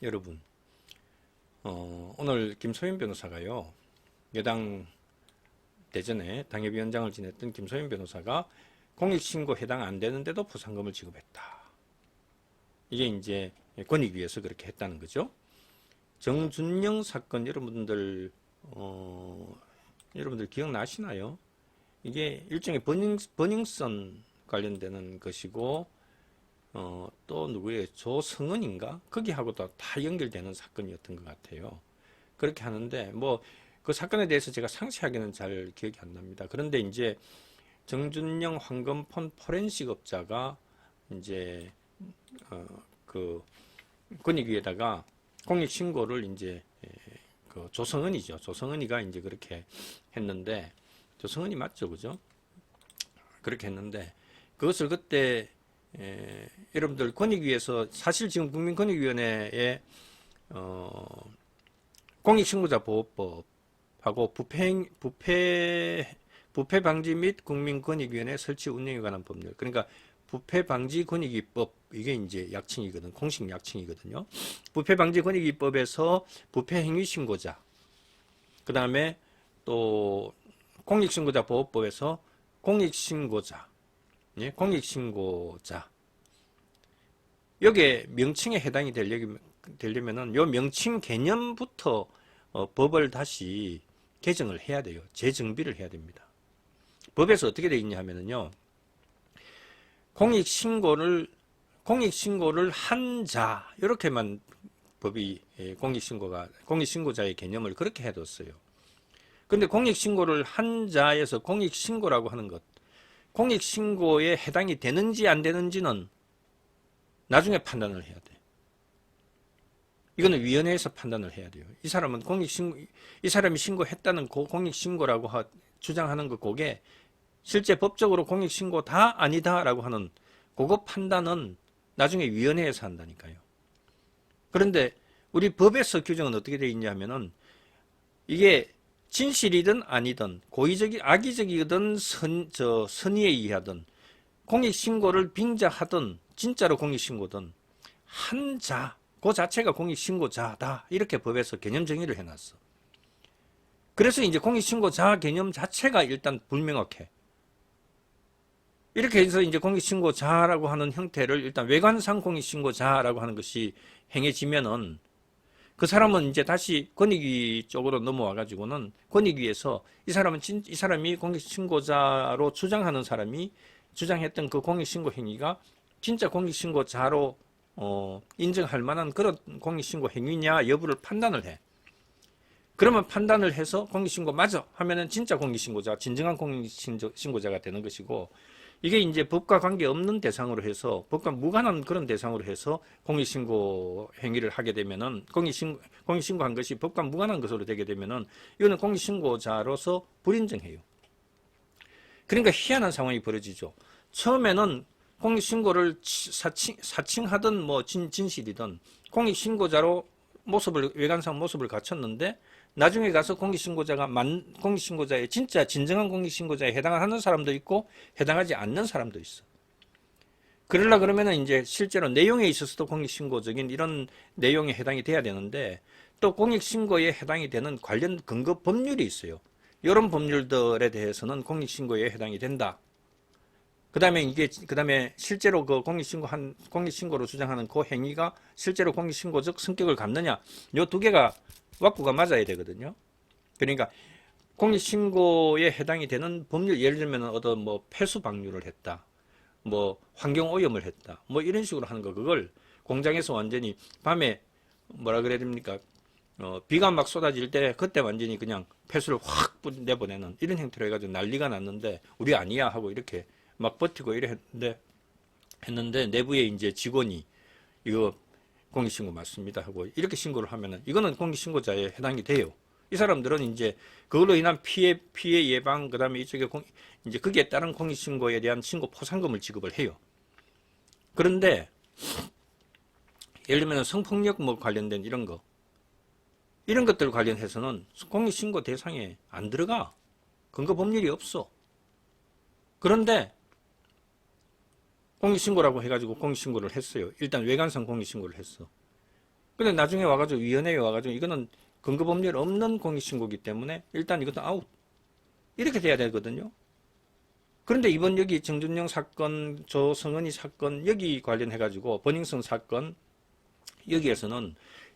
여러분, 어, 오늘 김소연 변호사가요, 여당 대전에 당협위원장을 지냈던 김소연 변호사가 공익신고 해당 안 되는데도 포상금을 지급했다. 이게 이제 권익위에서 그렇게 했다는 거죠. 정준영 사건 여러분들, 어, 여러분들 기억나시나요? 이게 일종의 버닝, 버닝썬 관련되는 것이고, 어, 또 누구의 조성은인가? 거기하고도 다 연결되는 사건이었던 것 같아요. 그렇게 하는데, 뭐, 그 사건에 대해서 제가 상세하게는 잘 기억이 안 납니다. 그런데 이제 정준영 황금폰 포렌식 업자가 이제, 어, 그, 권익위에다가 공익신고를 이제, 에, 그 조성은이죠. 조성은이가 이제 그렇게 했는데, 조성은이 맞죠, 그죠? 그렇게 했는데, 그것을 그때 에, 여러분들 권익위에서 사실 지금 국민권익위원회에 어, 공익신고자 보호법하고 부패 부패 부패 방지 및 국민권익위원회 설치 운영에 관한 법률. 그러니까 부패 방지 권익위법 이게 이제 약칭이거든 공식 약칭이거든요. 부패 방지 권익위법에서 부패 행위 신고자. 그 다음에 또 공익신고자 보호법에서 공익신고자 예, 공익신고자. 여기에 명칭에 해당이 되려면, 되려면은 요 명칭 개념부터 어, 법을 다시 개정을 해야 돼요. 재정비를 해야 됩니다. 법에서 어떻게 되어 있냐 하면은요. 공익신고를, 공익신고를 한 자, 이렇게만 법이 예, 공익신고가, 공익신고자의 개념을 그렇게 해뒀어요. 근데 공익신고를 한 자에서 공익신고라고 하는 것, 공익신고에 해당이 되는지 안 되는지는 나중에 판단을 해야 돼. 이거는 위원회에서 판단을 해야 돼요. 이 사람은 공익신고, 이 사람이 신고했다는 고- 공익신고라고 하- 주장하는 것 그게 실제 법적으로 공익신고 다 아니다라고 하는 그거 판단은 나중에 위원회에서 한다니까요. 그런데 우리 법에서 규정은 어떻게 되어 있냐 하면은 이게 진실이든 아니든 고의적이 악의적이든 선, 저 선의에 의하든 공익 신고를 빙자하든 진짜로 공익 신고든 한 자 그 자체가 공익 신고자다 이렇게 법에서 개념 정의를 해놨어. 그래서 이제 공익 신고자 개념 자체가 일단 불명확해. 이렇게 해서 이제 공익 신고자라고 하는 형태를 일단 외관상 공익 신고자라고 하는 것이 행해지면은 그 사람은 이제 다시 권익위 쪽으로 넘어와 가지고는 권익위에서 이 사람은 진, 이 사람이 공익신고자로 주장하는 사람이 주장했던 그 공익신고 행위가 진짜 공익신고자로 어, 인정할 만한 그런 공익신고 행위냐 여부를 판단을 해. 그러면 판단을 해서 공익신고 맞아 하면은 진짜 공익신고자, 진정한 공익신고자가 되는 것이고 이게 이제 법과 관계없는 대상으로 해서 법과 무관한 그런 대상으로 해서 공익신고 행위를 하게 되면은 공익신고 공익신고한 것이 법과 무관한 것으로 되게 되면은 이거는 공익신고자로서 불인정해요. 그러니까 희한한 상황이 벌어지죠. 처음에는 공익신고를 치- 사칭, 사칭하든 뭐 진, 진실이든 공익신고자로 모습을 외관상 모습을 갖췄는데 나중에 가서 공익신고자가 만 공익신고자의 진짜 진정한 공익신고자에 해당하는 사람도 있고 해당하지 않는 사람도 있어. 그러려 그러면은 이제 실제로 내용에 있어서도 공익신고적인 이런 내용에 해당이 돼야 되는데 또 공익신고에 해당이 되는 관련 근거 법률이 있어요. 이런 법률들에 대해서는 공익신고에 해당이 된다. 그 다음에 이게 그 다음에 실제로 그 공익신고 한 공익신고로 주장하는 그 행위가 실제로 공익신고적 성격을 갖느냐 요 두 개가 왁구가 맞아야 되거든요. 그러니까 공익신고에 해당이 되는 법률 예를 들면 어떤 뭐 폐수 방류를 했다, 뭐 환경 오염을 했다, 뭐 이런 식으로 하는 거 그걸 공장에서 완전히 밤에 뭐라 그래야 됩니까? 어, 비가 막 쏟아질 때 그때 완전히 그냥 폐수를 확 내보내는 이런 형태로 해가지고 난리가 났는데 우리 아니야 하고 이렇게 막 버티고 이래 했는데 했는데 내부에 이제 직원이 이거 공익신고 맞습니다 하고 이렇게 신고를 하면은 이거는 공익신고자에 해당이 돼요. 이 사람들은 이제 그걸로 인한 피해 피해 예방 그다음에 이쪽에 공, 이제 거기에 따른 공익신고에 대한 신고 포상금을 지급을 해요. 그런데 예를 들면 성폭력 뭐 관련된 이런 거 이런 것들 관련해서는 공익신고 대상에 안 들어가 근거 법률이 없어. 그런데 공익신고라고 해가지고 공익신고를 했어요. 일단 외관상 공익신고를 했어. 근데 나중에 와가지고 위원회에 와가지고 이거는 근거 법률 없는 공익신고기 때문에 일단 이것도 아웃. 이렇게 돼야 되거든요. 그런데 이번 여기 정준영 사건, 조성은이 사건 여기 관련해가지고 버닝썬 사건 여기에서는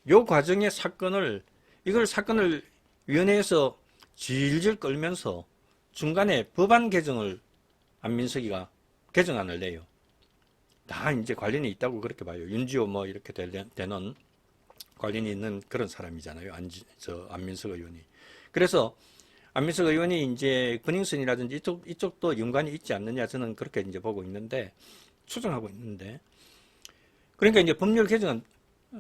요 과정의 사건을 이걸 사건을 위원회에서 질질 끌면서 중간에 법안 개정을 안민석이가 개정안을 내요. 다 이제 관련이 있다고 그렇게 봐요. 윤지호 뭐 이렇게 되- 되는 관련이 있는 그런 사람이잖아요. 안, 저 안민석 의원이. 그래서 안민석 의원이 이제 버닝썬이라든지 이쪽 이쪽도 연관이 있지 않느냐 저는 그렇게 이제 보고 있는데 추정하고 있는데 그러니까 이제 법률 개정은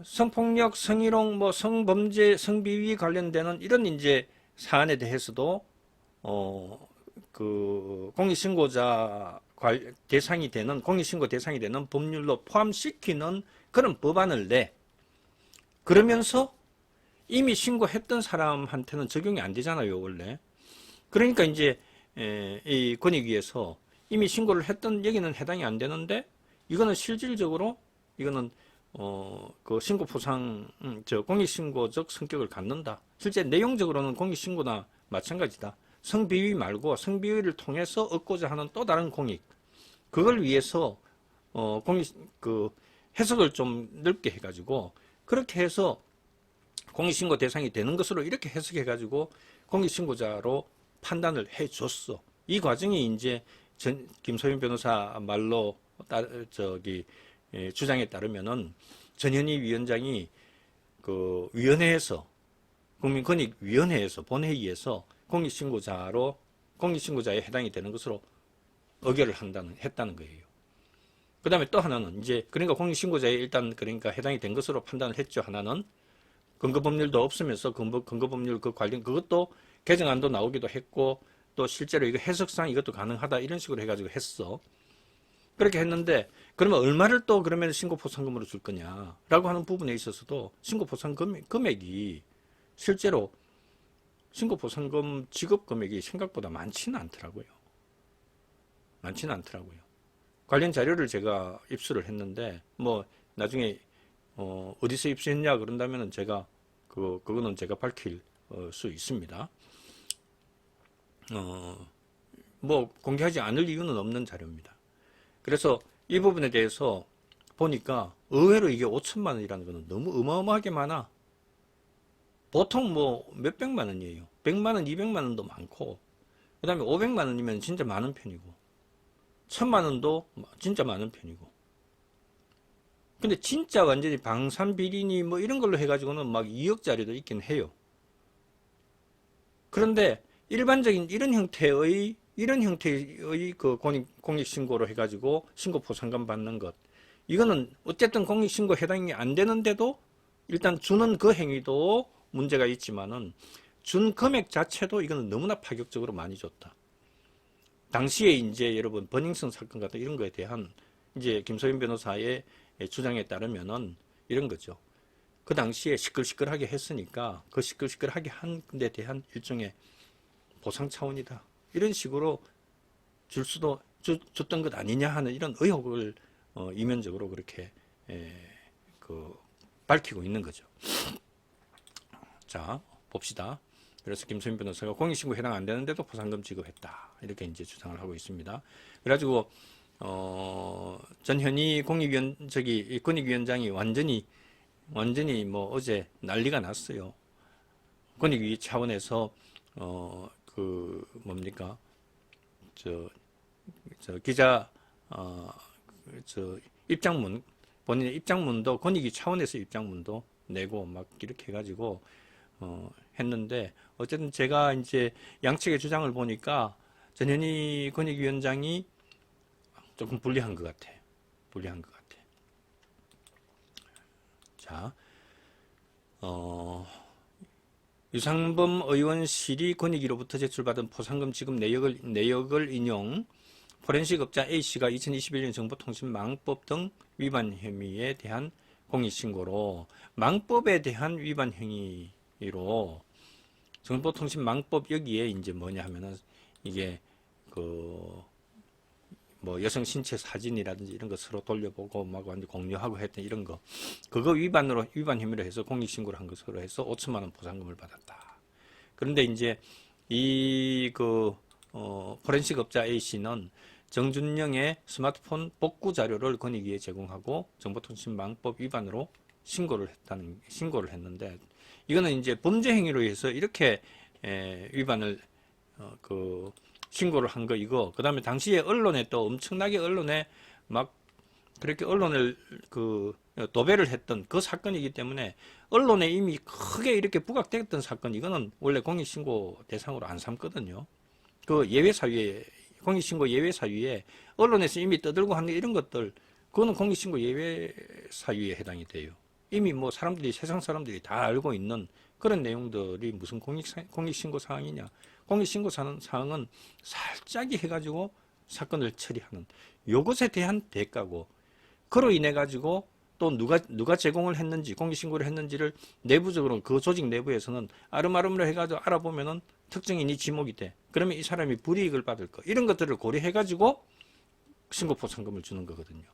성폭력, 성희롱, 뭐 성범죄, 성비위 관련되는 이런 이제 사안에 대해서도 어 그 공익신고자 관- 대상이 되는 공익신고 대상이 되는 법률로 포함시키는 그런 법안을 내 그러면서 이미 신고했던 사람한테는 적용이 안 되잖아요 원래 그러니까 이제 에, 이 권익위에서 이미 신고를 했던 여기는 해당이 안 되는데 이거는 실질적으로 이거는 어, 그 신고 포상, 음, 저 공익신고적 성격을 갖는다. 실제 내용적으로는 공익신고나 마찬가지다. 성비위 말고 성비위를 통해서 얻고자 하는 또 다른 공익. 그걸 위해서, 어, 공익, 그, 해석을 좀 넓게 해가지고, 그렇게 해서 공익신고 대상이 되는 것으로 이렇게 해석해가지고 공익신고자로 판단을 해줬어. 이 과정이 이제 전, 김소연 변호사 말로 따, 저기, 예, 주장에 따르면은 전현희 위원장이 그 위원회에서 국민권익위원회에서 본회의에서 공익신고자로 공익신고자에 해당이 되는 것으로 의결을 한다는 했다는 거예요. 그 다음에 또 하나는 이제 그러니까 공익신고자에 일단 그러니까 해당이 된 것으로 판단을 했죠. 하나는 근거법률도 없으면서 근거, 근거법률 그 관련 그것도 개정안도 나오기도 했고 또 실제로 이거 해석상 이것도 가능하다 이런 식으로 해가지고 했어. 그렇게 했는데 그러면 얼마를 또 그러면 신고보상금으로 줄 거냐라고 하는 부분에 있어서도 신고보상 금액, 금액이 실제로 신고보상금 지급 금액이 생각보다 많지는 않더라고요. 많지는 않더라고요. 관련 자료를 제가 입수를 했는데 뭐 나중에 어, 어디서 입수했냐 그런다면은 제가 그 그거는 제가 밝힐 어, 수 있습니다. 어, 뭐 공개하지 않을 이유는 없는 자료입니다. 그래서 이 부분에 대해서 보니까 의외로 이게 5천만 원이라는 거는 너무 어마어마하게 많아. 보통 뭐 몇백만 원이에요. 100만 원, 200만 원도 많고, 그 다음에 500만 원이면 진짜 많은 편이고, 1000만 원도 진짜 많은 편이고. 근데 진짜 완전히 방산비리니 뭐 이런 걸로 해가지고는 막 2억짜리도 있긴 해요. 그런데 일반적인 이런 형태의 이런 형태의 그 공익, 공익신고로 해가지고 신고포상금 받는 것. 이거는 어쨌든 공익신고 해당이 안 되는데도 일단 주는 그 행위도 문제가 있지만은 준 금액 자체도 이거는 너무나 파격적으로 많이 줬다. 당시에 이제 여러분 버닝썬 사건 같은 이런 거에 대한 이제 김소연 변호사의 주장에 따르면은 이런 거죠. 그 당시에 시끌시끌하게 했으니까 그 시끌시끌하게 한 데 대한 일종의 보상 차원이다. 이런 식으로 줄 수도 주, 줬던 것 아니냐 하는 이런 의혹을 어, 이면적으로 그렇게 에, 그 밝히고 있는 거죠. 자 봅시다. 그래서 김소연 변호사가 공익신고 해당 안 되는데도 보상금 지급했다 이렇게 이제 주장을 하고 있습니다. 그래가지고 어, 전현희 공익위원 저기 이 권익위원장이 완전히 완전히 뭐 어제 난리가 났어요. 권익위 차원에서 어 그 뭡니까 저, 저 기자 어 저 입장문 본인의 입장문도 권익위 차원에서 입장문도 내고 막 이렇게 해가지고 어 했는데 어쨌든 제가 이제 양측의 주장을 보니까 전현희 권익위원장이 조금 불리한 것 같아. 불리한 것 같아. 자, 어, 유상범 의원실이 권익위로부터 제출받은 포상금 지급 내역을, 내역을 인용, 포렌식 업자 A씨가 2021년 정보통신 망법 등 위반 혐의에 대한 공익신고로 망법에 대한 위반 행위 로 정보통신망법 여기에 이제 뭐냐 하면은 이게 그 뭐 여성 신체 사진이라든지 이런 거 서로 돌려보고 막 완전 공유하고 했던 이런 거 그거 위반으로 위반 혐의로 해서 공익신고를 한 것으로 해서 5천만 원 보상금을 받았다. 그런데 이제 이그 어, 포렌식 업자 A 씨는 정준영의 스마트폰 복구 자료를 권익위에 제공하고 정보통신망법 위반으로 신고를 했다는 신고를 했는데 이거는 이제 범죄 행위로 해서 이렇게 에, 위반을 어, 그 신고를 한 거 이거 그다음에 당시에 언론에 또 엄청나게 언론에 막 그렇게 언론을 그 도배를 했던 그 사건이기 때문에 언론에 이미 크게 이렇게 부각됐던 사건 이거는 원래 공익신고 대상으로 안 삼거든요. 그 예외 사유에 공익신고 예외 사유에 언론에서 이미 떠들고 하는 이런 것들 그거는 공익신고 예외 사유에 해당이 돼요. 이미 뭐 사람들이 세상 사람들이 다 알고 있는 그런 내용들이 무슨 공익 공익신고 사항이냐? 공익신고 사항은, 살짝이 해가지고 사건을 처리하는 요것에 대한 대가고 그로 인해 가지고 또 누가 누가 제공을 했는지 공익 신고를 했는지를 내부적으로 그 조직 내부에서는 아름아름으로 해가지고 알아보면은 특정인이 지목이 돼. 그러면 이 사람이 불이익을 받을 거 이런 것들을 고려해 가지고 신고 포상금을 주는 거거든요.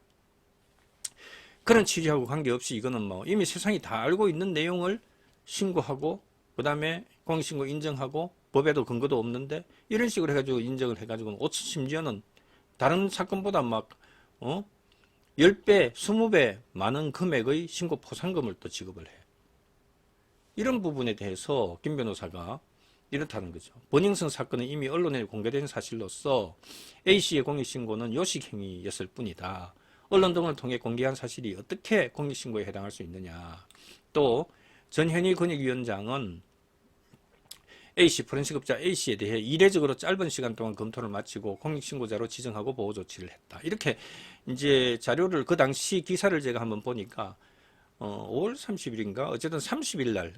그런 취지하고 관계없이 이거는 뭐 이미 세상이 다 알고 있는 내용을 신고하고 그다음에 공익신고 인정하고 법에도 근거도 없는데 이런 식으로 해가지고 인정을 해가지고 는 심지어는 다른 사건보다 막 어? 10배, 20배 많은 금액의 신고 포상금을 또 지급을 해. 이런 부분에 대해서 김 변호사가 이렇다는 거죠. 본인성 사건은 이미 언론에 공개된 사실로서 A씨의 공익신고는 요식행위였을 뿐이다. 언론 등을 통해 공개한 사실이 어떻게 공익신고에 해당할 수 있느냐. 또 전현희 권익위원장은 A씨 포렌식업자 A씨에 대해 이례적으로 짧은 시간 동안 검토를 마치고 공익신고자로 지정하고 보호 조치를 했다. 이렇게 이제 자료를 그 당시 기사를 제가 한번 보니까 어, 5월 30일인가 어쨌든 30일 날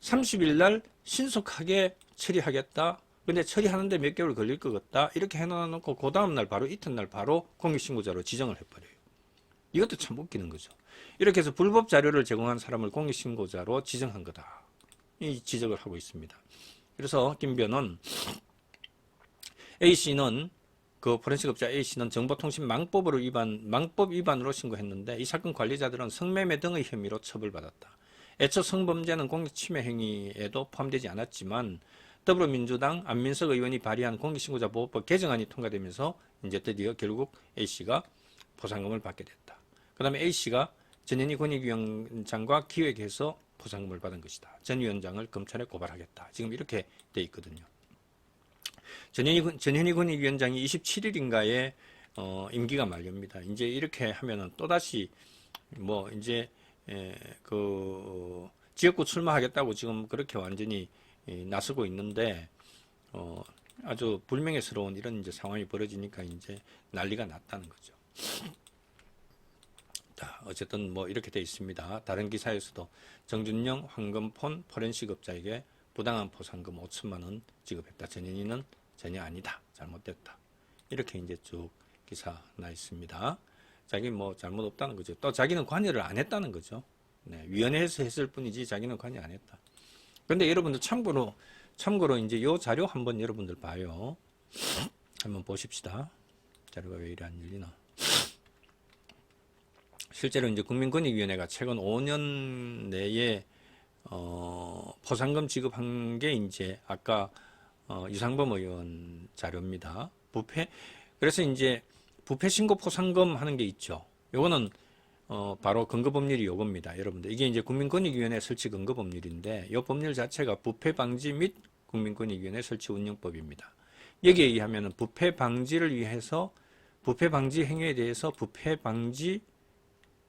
30일 날 신속하게 처리하겠다. 근데 처리하는데 몇 개월 걸릴 것 같다. 이렇게 해놓고 그 다음 날 바로 이튿날 바로 공익신고자로 지정을 해버려요. 이것도 참 웃기는 거죠. 이렇게 해서 불법 자료를 제공한 사람을 공익신고자로 지정한 거다. 이 지적을 하고 있습니다. 그래서 김 변은 A 씨는 그 포렌식업자 A 씨는 정보통신 망법으로 위반 망법 위반으로 신고했는데 이 사건 관리자들은 성매매 등의 혐의로 처벌받았다. 애초 성범죄는 공익침해 행위에도 포함되지 않았지만 더불어민주당 안민석 의원이 발의한 공익신고자 보호법 개정안이 통과되면서 이제 드디어 결국 A 씨가 보상금을 받게 됐다. 그 다음에 A 씨가 전현희 권익위원장과 기획해서 포상금을 받은 것이다. 전 위원장을 검찰에 고발하겠다. 지금 이렇게 돼 있거든요. 전현희, 전현희 권익위원장이 27일인가에 어, 임기가 만료입니다. 이제 이렇게 하면은 또다시 뭐 이제 에, 그 지역구 출마하겠다고 지금 그렇게 완전히 이, 나서고 있는데 어, 아주 불명예스러운 이런 이제 상황이 벌어지니까 이제 난리가 났다는 거죠. 자, 어쨌든 뭐 이렇게 돼 있습니다. 다른 기사에서도 정준영 황금폰 포렌식 업자에게 부당한 포상금 5천만 원 지급했다. 전현희는 전혀 아니다. 잘못됐다. 이렇게 이제 쭉 기사 나 있습니다. 자기 뭐 잘못 없다는 거죠. 또 자기는 관여를 안 했다는 거죠. 네, 위원회에서 했을 뿐이지 자기는 관여 안 했다. 근데 여러분들 참고로 참고로 이제 요 자료 한번 여러분들 봐요. 한번 보십시다. 자료가 왜 이래 안 열리나? 실제로 이제 국민권익위원회가 최근 5년 내에 어, 포상금 지급한 게 이제 아까 어, 유상범 의원 자료입니다. 부패 그래서 이제 부패 신고 포상금 하는 게 있죠. 요거는 어, 바로 근거법률이 요겁니다. 여러분들 이게 이제 국민권익위원회 설치 근거법률인데 이 법률 자체가 부패 방지 및 국민권익위원회 설치 운영법입니다. 여기에 의하면 부패 방지를 위해서 부패 방지 행위에 대해서 부패 방지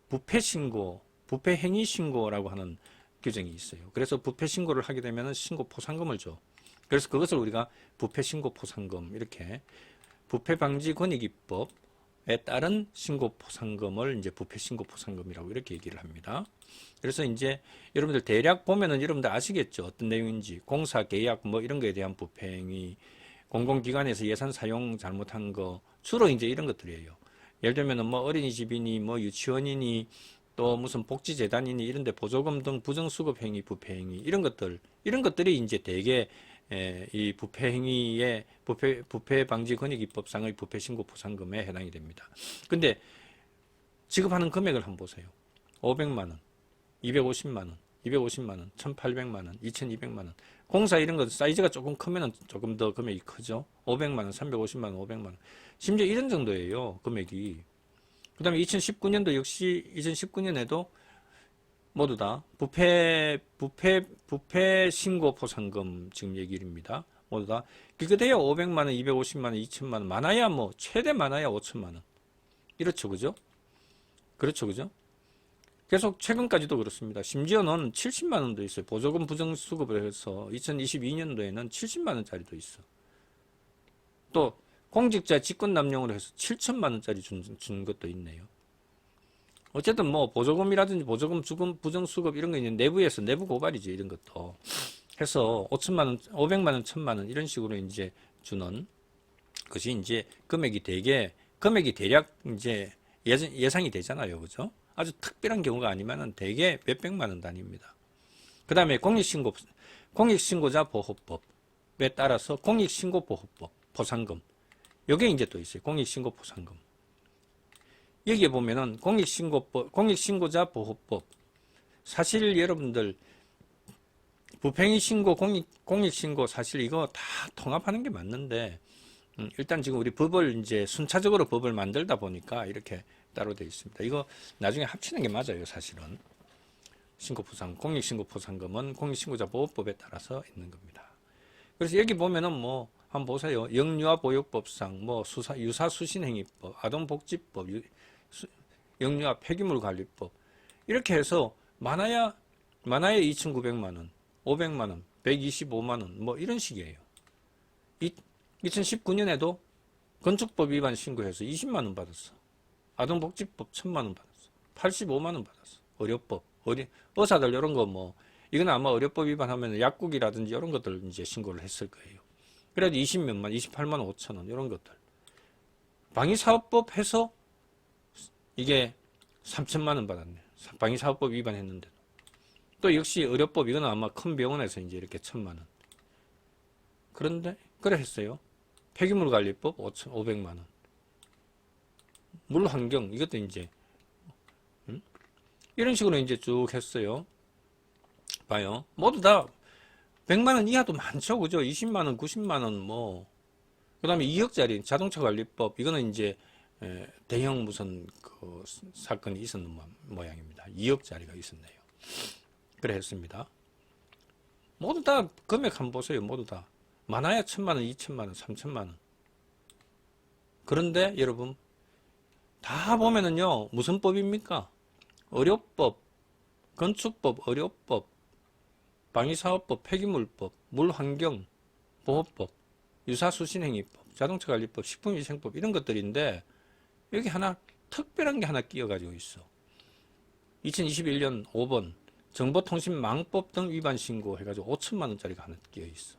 부패 신고, 부패 행위 신고라고 하는 규정이 있어요. 그래서 부패 신고를 하게 되면 신고 포상금을 줘. 그래서 그것을 우리가 부패 신고 포상금 이렇게 부패 방지 권익위법에 따른 신고 포상금을 이제 부패 신고 포상금이라고 이렇게 얘기를 합니다. 그래서 이제 여러분들 대략 보면은 여러분들 아시겠죠? 어떤 내용인지 공사 계약 뭐 이런 거에 대한 부패 행위, 공공기관에서 예산 사용 잘못한 거 주로 이제 이런 것들이에요. 예를 들면은 뭐 어린이집이니 뭐 유치원이니 또 무슨 복지재단이니 이런데 보조금 등 부정수급 행위, 부패 행위 이런 것들 이런 것들이 이제 대개 에, 이 부패 행위의 부패 부패 방지 권익 입법상의 부패 신고 포상금에 해당이 됩니다. 근데 지급하는 금액을 한번 보세요. 500만 원, 250만 원, 250만 원, 1,800만 원, 2,200만 원. 공사 이런 거 사이즈가 조금 크면은 조금 더 금액이 크죠. 500만 원, 350만 원, 500만 원. 심지어 이런 정도예요. 금액이. 그다음에 2019년도 역시 2019년에도 모두 다 부패 부패 부패 신고 포상금 지금 얘기입니다. 모두 다 그게돼야 500만 원, 250만 원, 2천만 원 많아야 뭐 최대 많아야 5천만 원. 이렇죠. 그죠? 그렇죠. 그죠? 계속 최근까지도 그렇습니다. 심지어는 70만 원도 있어요. 보조금 부정 수급을 해서 2022년도에는 70만 원짜리도 있어. 또 공직자 직권 남용으로 해서 7천만 원짜리 준, 준 것도 있네요. 어쨌든 뭐 보조금이라든지 보조금 주금 부정수급 이런 거 있는 내부에서 내부 고발이죠. 이런 것도 해서 5천만 원, 500만 원, 1천만 원 이런 식으로 이제 주는 것이 이제 금액이 되게 금액이 대략 이제 예상- 예상이 되잖아요. 그죠? 아주 특별한 경우가 아니면은 대개 몇 백만 원 단위입니다. 그 다음에 공익신고, 공익신고자 보호법에 따라서 공익신고 보호법, 포상금. 요게 이제 또 있어요. 공익신고 포상금. 여기에 보면은 공익신고법, 공익신고자 보호법. 사실 여러분들 부팽이 신고, 공익, 공익신고 사실 이거 다 통합하는 게 맞는데, 음, 일단 지금 우리 법을 이제 순차적으로 법을 만들다 보니까 이렇게 따로 되어 있습니다. 이거 나중에 합치는 게 맞아요, 사실은. 신고포상, 공익신고포상금은 공익신고자 보호법에 따라서 있는 겁니다. 그래서 여기 보면은 뭐 한번 보세요. 영유아 보육법상, 뭐 수사 유사수신행위법, 아동복지법, 영유아 폐기물 관리법 이렇게 해서 많아야 많아야 2,900만 원, 500만 원, 125만 원, 뭐 이런 식이에요. 이, 2019년에도 건축법 위반 신고해서 20만 원 받았어. 아동복지법 1000만 원 받았어. 85만 원 받았어. 의료법, 의료, 의사들 이런 거 뭐, 이건 아마 의료법 위반하면 약국이라든지 이런 것들 이제 신고를 했을 거예요. 그래도 20몇만, 28만 5천 원 이런 것들. 방위사업법 해서 이게 3천만 원 받았네. 방위사업법 위반했는데도. 또 역시 의료법 이거는 아마 큰 병원에서 이제 이렇게 천만 원. 그런데 그래 했어요. 폐기물 관리법 5천 500만 원. 물 환경 이것도 이제 음? 이런 식으로 이제 쭉 했어요. 봐요. 모두 다 100만 원 이하도 많죠. 그죠? 20만 원, 90만 원 뭐. 그다음에 2억짜리 자동차 관리법 이거는 이제 에, 대형 무슨 그 사건이 있었는 모- 모양입니다. 2억짜리가 있었네요. 그래 했습니다. 모두 다 금액 한번 보세요. 모두 다. 많아야 천만 원, 이천만 원, 삼천만 원. 그런데 여러분 다 보면은요 무슨 법입니까? 의료법, 건축법, 의료법, 방위사업법, 폐기물법, 물환경, 보호법, 유사수신행위법, 자동차관리법, 식품위생법 이런 것들인데 여기 하나 특별한 게 하나 끼어가지고 있어. 2021년 5번 정보통신망법 등 위반 신고 해가지고 5천만 원짜리가 하나 끼어 있어.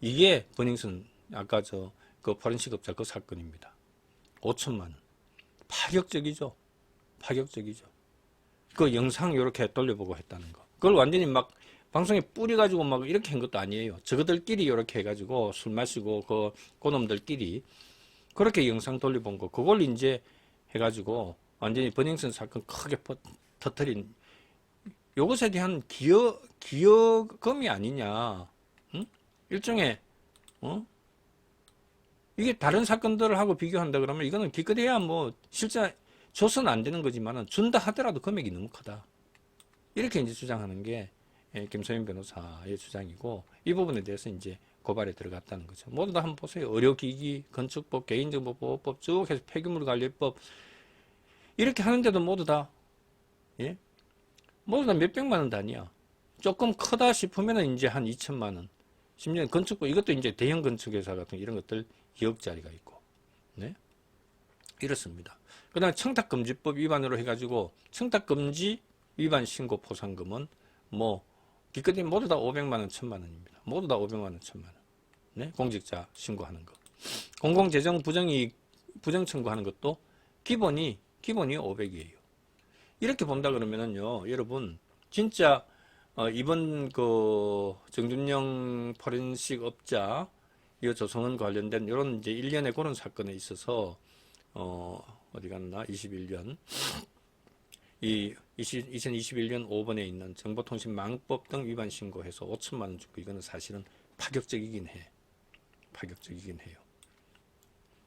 이게 버닝썬 아까 저 그 포렌식 업자 그 사건입니다. 5천만 원. 파격적이죠. 파격적이죠. 그 영상 이렇게 돌려보고 했다는 거. 그걸 완전히 막 방송에 뿌려가지고 막 이렇게 한 것도 아니에요. 저거들끼리 이렇게 해가지고 술 마시고 그 그놈들끼리 그렇게 영상 돌려본 거. 그걸 이제 해가지고 완전히 버닝썬 사건 크게 퍼, 터트린 요것에 대한 기여 기여금이 아니냐. 응? 일종의 어? 이게 다른 사건들하고 비교한다 그러면 이거는 기껏해야 뭐 실제 줘서는 안 되는 거지만은 준다 하더라도 금액이 너무 크다. 이렇게 이제 주장하는 게 예, 김소연 변호사의 주장이고 이 부분에 대해서 이제 고발에 들어갔다는 거죠. 모두 다 한번 보세요. 의료기기, 건축법, 개인정보보호법 쭉 해서 폐기물 관리법 이렇게 하는데도 모두 다 예? 모두 다 몇백만 원 단위야. 조금 크다 싶으면은 이제 한 2천만 원. 심지어 건축법 이것도 이제 대형 건축회사 같은 이런 것들 2억짜리가 있고, 네 이렇습니다. 그다음에 청탁금지법 위반으로 해가지고 청탁금지 위반 신고 포상금은 뭐 기껏이 모두 다 500만 원, 1000만 원입니다. 모두 다 500만 원, 1000만 원. 네, 공직자 신고하는 거. 공공재정 부정이익 부정 청구하는 것도 기본이 기본이 500이에요. 이렇게 본다 그러면은요, 여러분 진짜 어, 이번 그 정준영 포렌식 업자 이 조성원 관련된 이런 이제 일련의 그런 사건에 있어서 어 어디 갔나 21년 이 20, 2021년 5번에 있는 정보통신망법 등 위반 신고해서 5천만 원 주고 이거는 사실은 파격적이긴 해. 파격적이긴 해요.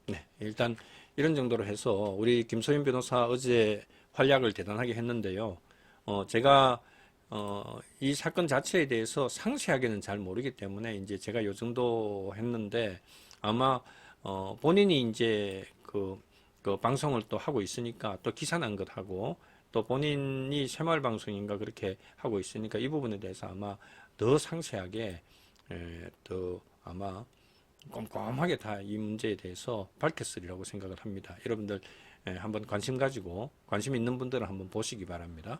네, 일단 이런 정도로 해서 우리 김소연 변호사 어제 활약을 대단하게 했는데요. 어, 제가 어, 이 사건 자체에 대해서 상세하게는 잘 모르기 때문에 이제 제가 요 정도 했는데 아마 어, 본인이 이제 그, 그 방송을 또 하고 있으니까 또 기사 난 것하고 또 본인이 새마을 방송인가 그렇게 하고 있으니까 이 부분에 대해서 아마 더 상세하게 에, 더 아마 꼼꼼하게 다 이 문제에 대해서 밝혔으리라고 생각을 합니다. 여러분들 에, 한번 관심 가지고 관심 있는 분들은 한번 보시기 바랍니다.